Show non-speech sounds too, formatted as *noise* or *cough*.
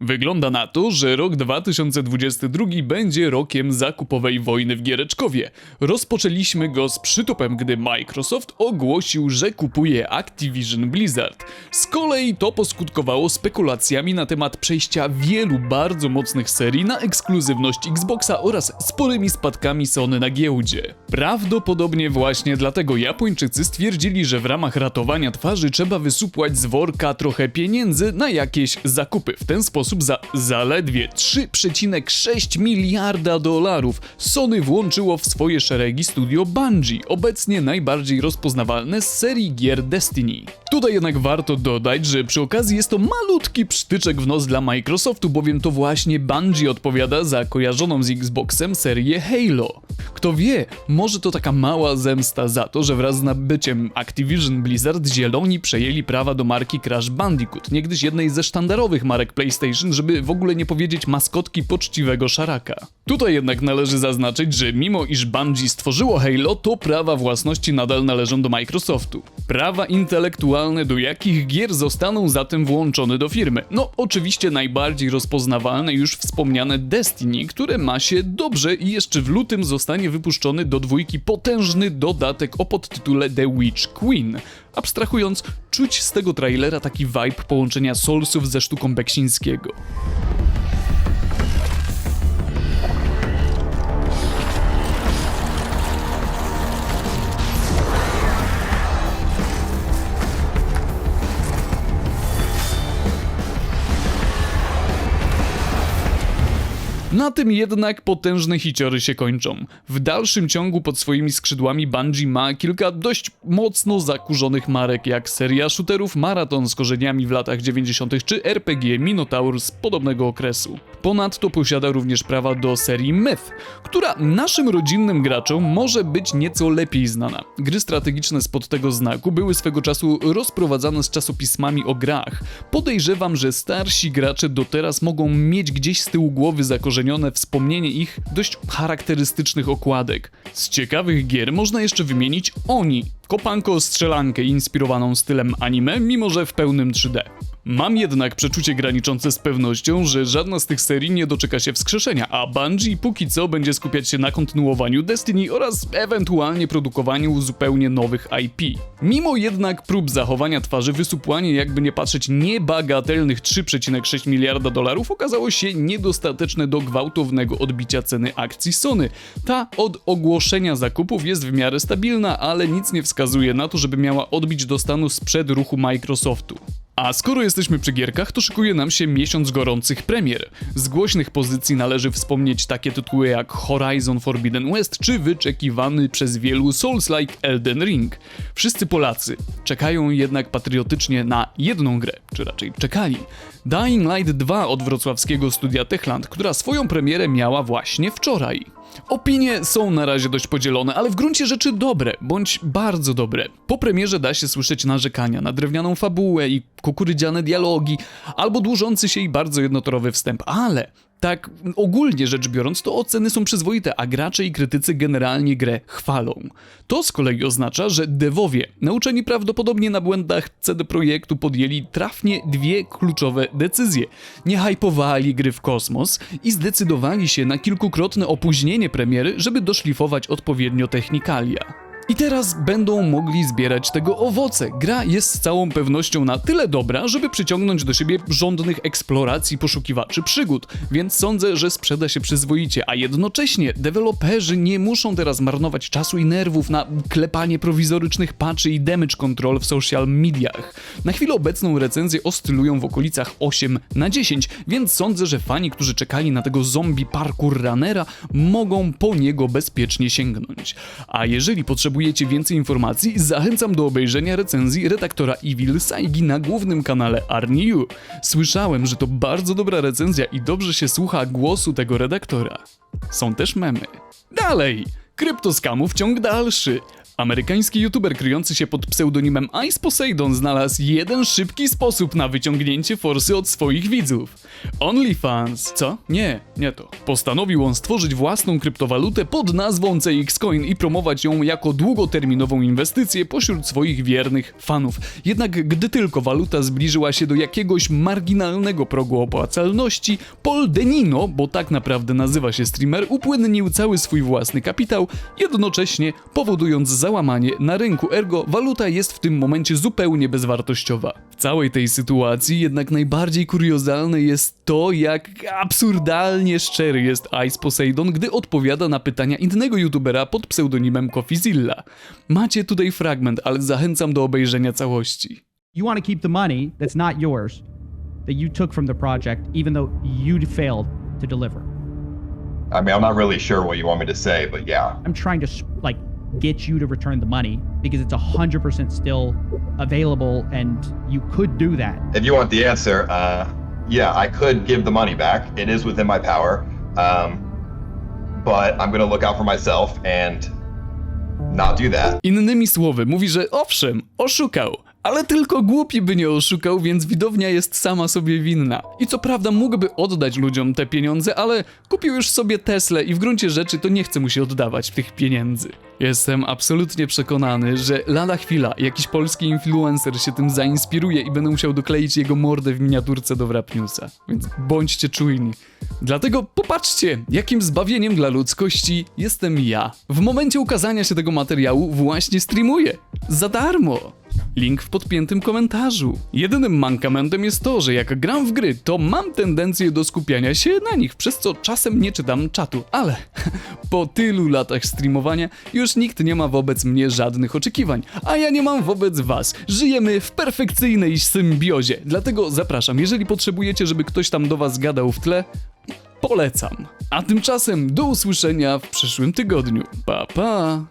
Wygląda na to, że rok 2022 będzie rokiem zakupowej wojny w Giereczkowie. Rozpoczęliśmy go z przytupem, gdy Microsoft ogłosił, że kupuje Activision Blizzard. Z kolei to poskutkowało spekulacjami na temat przejścia wielu bardzo mocnych serii na ekskluzywność Xboxa oraz sporymi spadkami Sony na giełdzie. Prawdopodobnie właśnie dlatego Japończycy stwierdzili, że w ramach ratowania twarzy trzeba wysupłać z worka trochę pieniędzy na jakieś zakupy. W ten sposób za zaledwie 3,6 miliarda dolarów Sony włączyło w swoje szeregi studio Bungie, obecnie najbardziej rozpoznawalne z serii gier Destiny. Tutaj jednak warto dodać, że przy okazji jest to malutki psztyczek w nos dla Microsoftu, bowiem to właśnie Bungie odpowiada za kojarzoną z Xboxem serię Halo. Kto wie, może to taka mała zemsta za to, że wraz z nabyciem Activision Blizzard zieloni przejęli prawa do marki Crash Bandicoot, niegdyś jednej ze sztandarowych marek PlayStation, żeby w ogóle nie powiedzieć maskotki poczciwego szaraka. Tutaj jednak należy zaznaczyć, że mimo iż Bungie stworzyło Halo, to prawa własności nadal należą do Microsoftu. Prawa intelektualne do jakich gier zostaną zatem włączone do firmy? No, oczywiście najbardziej rozpoznawalne już wspomniane Destiny, które ma się dobrze i jeszcze w lutym zostanie wypuszczony do dwójki potężny dodatek o podtytule The Witch Queen. Abstrahując, czuć z tego trailera taki vibe połączenia Soulsów ze sztuką Beksińskiego. Na tym jednak potężne hiciory się kończą. W dalszym ciągu pod swoimi skrzydłami Bungie ma kilka dość mocno zakurzonych marek, jak seria shooterów Marathon z korzeniami w latach 90. czy RPG Minotaur z podobnego okresu. Ponadto posiada również prawa do serii Myth, która naszym rodzinnym graczom może być nieco lepiej znana. Gry strategiczne spod tego znaku były swego czasu rozprowadzane z czasopismami o grach. Podejrzewam, że starsi gracze do teraz mogą mieć gdzieś z tyłu głowy zakorzenione wspomnienie ich dość charakterystycznych okładek. Z ciekawych gier można jeszcze wymienić Oni, kopanko strzelankę inspirowaną stylem anime, mimo że w pełnym 3D. Mam jednak przeczucie graniczące z pewnością, że żadna z tych serii nie doczeka się wskrzeszenia, a Bungie póki co będzie skupiać się na kontynuowaniu Destiny oraz ewentualnie produkowaniu zupełnie nowych IP. Mimo jednak prób zachowania twarzy, wysupłanie jakby nie patrzeć niebagatelnych 3,6 miliarda dolarów okazało się niedostateczne do gwałtownego odbicia ceny akcji Sony. Ta od ogłoszenia zakupów jest w miarę stabilna, ale nic nie wskazuje na to, żeby miała odbić do stanu sprzed ruchu Microsoftu. A skoro jesteśmy przy gierkach, to szykuje nam się miesiąc gorących premier. Z głośnych pozycji należy wspomnieć takie tytuły jak Horizon Forbidden West czy wyczekiwany przez wielu Souls-like Elden Ring. Wszyscy Polacy czekają jednak patriotycznie na jedną grę, czy raczej czekali. Dying Light 2 od wrocławskiego studia Techland, która swoją premierę miała właśnie wczoraj. Opinie są na razie dość podzielone, ale w gruncie rzeczy dobre, bądź bardzo dobre. Po premierze da się słyszeć narzekania na drewnianą fabułę i kukurydziane dialogi, albo dłużący się i bardzo jednotorowy wstęp, ale tak ogólnie rzecz biorąc, to oceny są przyzwoite, a gracze i krytycy generalnie grę chwalą. To z kolei oznacza, że devowie, nauczeni prawdopodobnie na błędach CD Projektu, podjęli trafnie dwie kluczowe decyzje. Nie hypowali gry w kosmos i zdecydowali się na kilkukrotne opóźnienie premiery, żeby doszlifować odpowiednio technikalia. I teraz będą mogli zbierać tego owoce. Gra jest z całą pewnością na tyle dobra, żeby przyciągnąć do siebie żądnych eksploracji poszukiwaczy przygód, więc sądzę, że sprzeda się przyzwoicie, a jednocześnie deweloperzy nie muszą teraz marnować czasu i nerwów na klepanie prowizorycznych patchy i damage control w social mediach. Na chwilę obecną recenzje oscylują w okolicach 8 na 10, więc sądzę, że fani, którzy czekali na tego zombie parkour runnera, mogą po niego bezpiecznie sięgnąć. A jeżeli potrzebujecie więcej informacji, zachęcam do obejrzenia recenzji redaktora Evil Saigi na głównym kanale Arniu. Słyszałem, że to bardzo dobra recenzja i dobrze się słucha głosu tego redaktora. Są też memy. Dalej! Kryptoskamów ciąg dalszy. Amerykański youtuber kryjący się pod pseudonimem Ice Poseidon znalazł jeden szybki sposób na wyciągnięcie forsy od swoich widzów. OnlyFans. Co? Nie, nie to. Postanowił on stworzyć własną kryptowalutę pod nazwą CX-Coin i promować ją jako długoterminową inwestycję pośród swoich wiernych fanów. Jednak gdy tylko waluta zbliżyła się do jakiegoś marginalnego progu opłacalności, Paul Denino, bo tak naprawdę nazywa się streamer, upłynnił cały swój własny kapitał, jednocześnie powodując załamanie na rynku, ergo waluta jest w tym momencie zupełnie bezwartościowa. W całej tej sytuacji jednak najbardziej kuriozalne jest to, jak absurdalnie szczery jest Ice Poseidon, gdy odpowiada na pytania innego youtubera pod pseudonimem Coffeezilla. Macie tutaj fragment, ale zachęcam do obejrzenia całości. you want to keep the money that's not yours that you took from the project even though you failed to deliver I mean, I'm not really sure what you want me to say, but yeah. i'm trying to like get you to return the money because it's 100% still available and you could do that If you want the answer, uh, yeah, I could give the money back. It is within my power. Um, but I'm going to look out for myself and not do that. Innymi słowy, mówi, że owszem, oszukał, ale tylko głupi by nie oszukał, więc widownia jest sama sobie winna. I co prawda mógłby oddać ludziom te pieniądze, ale kupił już sobie Teslę i w gruncie rzeczy to nie chce mu się oddawać tych pieniędzy. Jestem absolutnie przekonany, że lada chwila jakiś polski influencer się tym zainspiruje i będę musiał dokleić jego mordę w miniaturce do Wrap Newsa. Więc bądźcie czujni. Dlatego popatrzcie, jakim zbawieniem dla ludzkości jestem ja. W momencie ukazania się tego materiału właśnie streamuję. Za darmo. Link w podpiętym komentarzu. Jedynym mankamentem jest to, że jak gram w gry, to mam tendencję do skupiania się na nich, przez co czasem nie czytam czatu, ale *laughs* po tylu latach streamowania już nikt nie ma wobec mnie żadnych oczekiwań, a ja nie mam wobec was. Żyjemy w perfekcyjnej symbiozie, dlatego zapraszam, jeżeli potrzebujecie, żeby ktoś tam do was gadał w tle, polecam. A tymczasem do usłyszenia w przyszłym tygodniu. Pa pa!